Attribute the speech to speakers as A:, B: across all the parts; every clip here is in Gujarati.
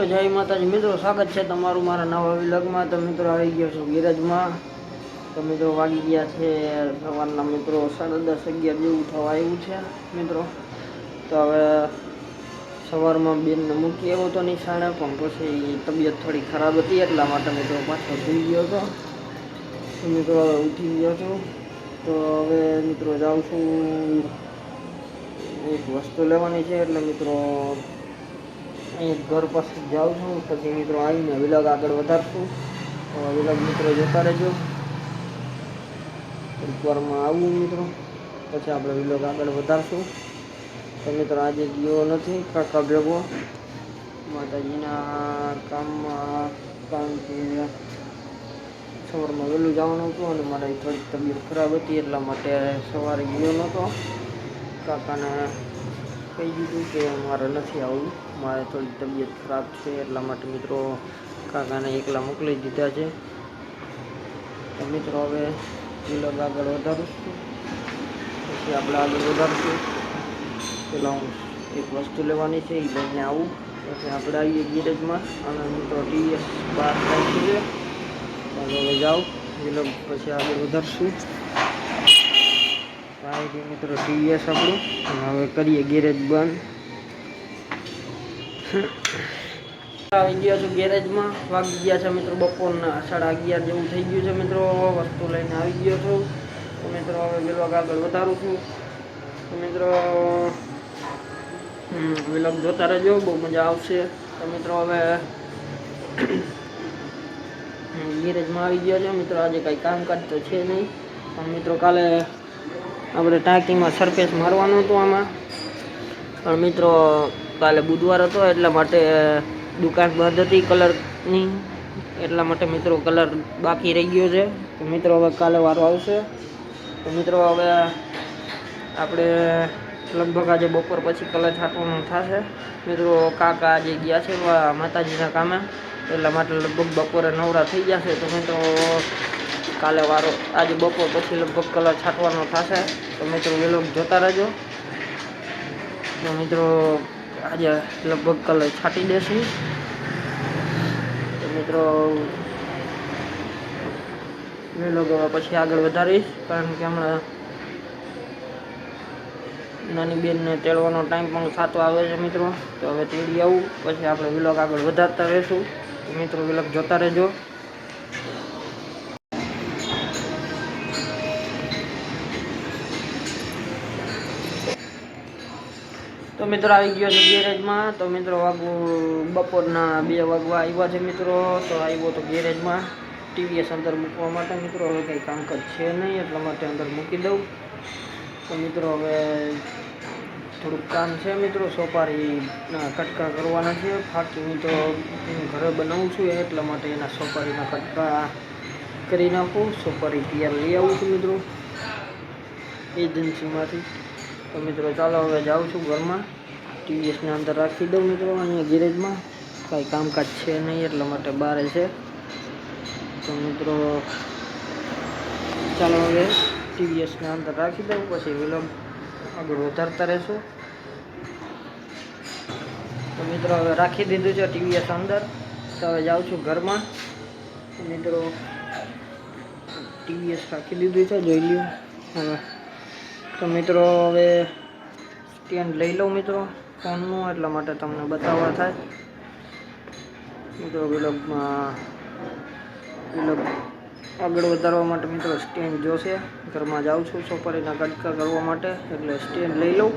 A: તો જય માતાજી. મિત્રો, સ્વાગત છે તમારું મારા નવા વિલગમાં. તો મિત્રો, આવી ગયો છું ગીરજમાં. તો મિત્રો, વાગી ગયા છે સવારના મિત્રો, સાડા દસ અગિયાર જેવું થવા આવ્યું છે, મિત્રો. તો હવે સવારમાં બેનને મૂકી આવ્યો તો નિશાળે, પણ પછી તબિયત થોડી ખરાબ હતી એટલા માટે મિત્રો પાછો સુઈ ગયો હતો. મિત્રો, હવે ઉઠી ગયો છું. તો હવે મિત્રો, જાઉં છું. એક વસ્તુ લેવાની છે એટલે મિત્રો અહીં ઘર પાસે જાઉં છું. પછી મિત્રો આવીને વિલોગ આગળ વધારશું. તો વિલોગ મિત્રો જોતા રહેજો. એકવારમાં વારમાં આવું મિત્રો. પછી આપણે વિલોગ આગળ વધારશું. તો મિત્રો આજે ગયો નથી કાકા ભેગો. માતાજીના કામમાં કારણ કે સવારમાં વહેલું જવાનું હતું અને મારી થોડીક તબિયત ખરાબ હતી એટલા માટે સવારે ગયો નહોતો. કાકાને કહી દીધું કે મારે નથી આવવું. મારે થોડી તબિયત ખરાબ છે, એટલા માટે મિત્રો કાકાને એકલા મોકલી દીધા છે. મિત્રો હવે વિલોગ આગળ વધારીશું પછી આપણે આગળ વધારશું. પેલા હું એક વસ્તુ લેવાની છે, એ લઈને આવું. પછી આપણે આવીએ ગેરેજમાં. અને મિત્રો ટીવીએસ બહાર થાય છે હવે જાઉં વિલોગ પછી આગળ વધારશું. આવી મિત્રો ટીવીએસ આપણું. હવે કરીએ ગેરેજ બંધ. આવી ગયા છું ગેરેજમાં વાગી ગયા છે મિત્રો બપોરના સાડા અગિયાર જેવું થઈ ગયું છે મિત્રો. વસ્તુ લઈને આવી ગયો છું. તો મિત્રો, હવે વિલોગ આગળ વધારું છું. તો મિત્રો વિલોગ જોતા રહેજો, બહુ મજા આવશે. તો મિત્રો, હવે ગેરેજમાં આવી ગયા છે. મિત્રો, આજે કાંઈ કામકાજ તો છે નહીં. પણ મિત્રો, કાલે આપણે ટાંકીમાં સરફેસ મારવાનું હતું આમાં. પણ મિત્રો, કાલે બુધવાર હતો, એટલા માટે દુકાન બંધ હતી કલરની. એટલા માટે મિત્રો કલર બાકી રહી ગયો છે. તો મિત્રો હવે કાલે વારો આવશે. તો મિત્રો હવે આપણે લગભગ આજે બપોર પછી કલર છાંટવાનું થશે. મિત્રો કાકા આજે ગયા છે માતાજીના કામે. એટલા માટે લગભગ બપોરે નવરા થઈ ગયા છે. તો મિત્રો કાલે વારો આજે બપોર પછી લગભગ કલર છાંટવાનો થશે. તો મિત્રો લોકો જોતા રહેજો. તો મિત્રો આજે લગભગ કલર છાંટી દેશું. તો મિત્રો લોકો પછી આગળ વધારીશ, કારણ કે હમણાં નાની બેનને તેડવાનો ટાઈમ પણ સાતો આવે છે મિત્રો. તો હવે તેડી આવું, પછી આપણે વિલોગ આગળ વધારતા રહીશું. મિત્રો વિલોગ જોતા રહેજો. તો મિત્રો આવી ગયો છે ગેરેજમાં. તો મિત્રો વાગવું બપોરના બે વાગવા આવ્યા છે મિત્રો. તો આવ્યો તો ગેરેજમાં. ટીવીએસ અંદર મૂકવા માટે મિત્રો હવે કંઈ કામકાજ છે નહીં, એટલા માટે અંદર મૂકી દઉં. તો મિત્રો હવે થોડુંક કામ છે મિત્રો. સોપારીના કટકા કરવાના છે. ફાકી હું તો ઘરે બનાવું છું, એટલા માટે એના સોપારીના કટકા કરી નાખું. સોપારી તૈયાર લઈ આવું છું મિત્રો. એજન્સીમાંથી તો મિત્રો, ચાલો હવે જાઉં છું ઘરમાં. ટીવીએસને અંદર રાખી દઉં મિત્રો, અહીંયા ગેરેજમાં. કાંઈ કામકાજ છે નહીં એટલા માટે બારે છે. તો મિત્રો, ચાલો હવે ટીવીએસને અંદર રાખી દઉં, પછી વિલંબ આગળ વધારતા રહેશું. તો મિત્રો, હવે રાખી દીધું છે ટીવીએસ અંદર. તો હવે જાઉં છું ઘરમાં. તો મિત્રો ટીવીએસ રાખી દીધું છે, જોઈ લ્યો. હવે તો મિત્રો, હવે સ્ટેન્ડ લઈ લઉં મિત્રો ફોનનું, એટલા માટે તમને બતાવવા થાય. મિત્રો, વિલોગમાં, વિલોગ આગળ વધારવા માટે મિત્રો સ્ટેન્ડ જોશે. ઘરમાં જાઉં છું સોપારીના કટકા કરવા માટે, એટલે સ્ટેન્ડ લઈ લઉં.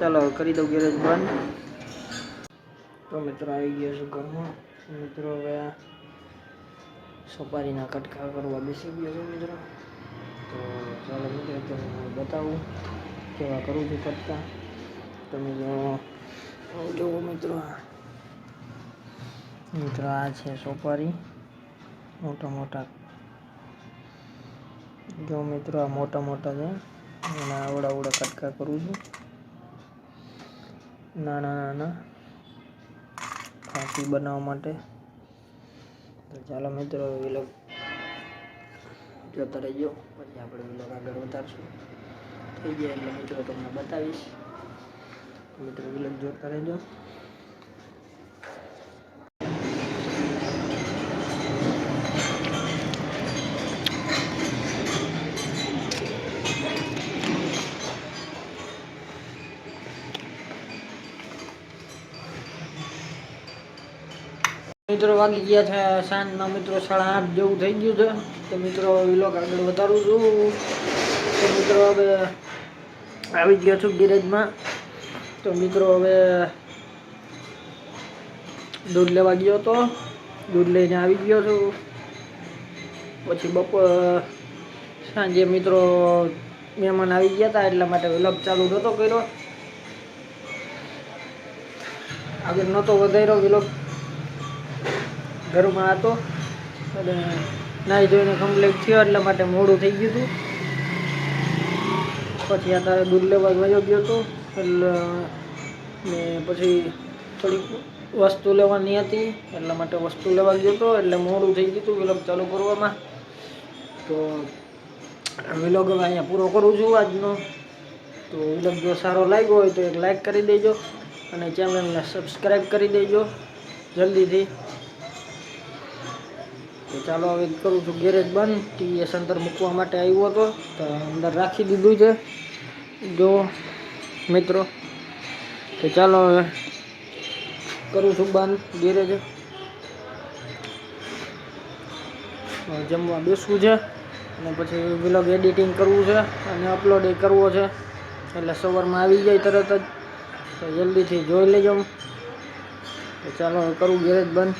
A: ચાલો કરી દઉં ગેરેજ બંધ. તો મિત્રો, આવી ગયો છું ઘરમાં. મિત્રો, હવે સોપારીના કટકા કરવા બેસી ગયો છું મિત્રો. તો ચાલો મિત્રો બતાવું, કેવા કરું છું કટકા તમે જો જુઓ મિત્રો મિત્રો આ છે સોપારી, મોટા મોટા. જો મિત્રો આ મોટા મોટા છે, એના આવડા આવડા કટકા કરું છું. નાના નાના ખાંસી બનાવવા માટે. તો ચાલો મિત્રો, વિલગ જોતા રહેજો. પછી આપણે વિલગ આગળ વધારશું. થઈ ગયા એટલે મિત્રો તમને બતાવીશ. મિત્રો વિલક જોતા રહેજો. મિત્રો, વાગી ગયા છે સાંજના, મિત્રો, સાડા આઠ જેવું થઈ ગયું છે. તો મિત્રો વિલોક આગળ વધારું છું. તો મિત્રો, હવે આવી ગયો છું ગેરેજમાં. તો મિત્રો હવે દૂધ લેવા ગયો હતો દૂધ લઈને આવી ગયો છું. પછી બપોર, સાંજે મિત્રો મહેમાન આવી ગયા હતા એટલા માટે વિલોક ચાલુ નહોતો કર્યો. આગળ નહોતો વધાર્યો વિલોક ઘરમાં હતો. અને નાહી ધોઈને કમ્પ્લીટ થયો એટલા માટે મોડું થઈ ગયું હતું. પછી અત્યારે દૂધ લેવા વયો ગયો હતો એટલે ને પછી થોડીક વસ્તુ લેવાની હતી, એટલા માટે વસ્તુ લેવા ગયો હતો એટલે મોડું થઈ ગયું હતું વિલોગ ચાલુ કરવામાં. તો વિલોગ અહીંયા પૂરો કરું છું આજનો. તો વિલોગ જો સારો લાગ્યો હોય તો એક લાઈક કરી દેજો અને ચેનલને સબસ્ક્રાઈબ કરી દેજો જલ્દીથી. તો ચાલો હવે કરું છું ગેરેજ બંધ. ટીવીએસ અંદર મૂકવા માટે આવ્યો હતો, તો અંદર રાખી દીધું છે. જો મિત્રો, તો ચાલો હવે કરું છું બંધ ગેરેજ. જમવા બેસવું છે અને પછી વ્લોગ એડિટિંગ કરવું છે અને અપલોડ એ કરવો છે. એટલે સવારમાં આવી જાય તરત જ. તો જલ્દીથી જોઈ લેજો. તો ચાલો કરું ગેરેજ બંધ.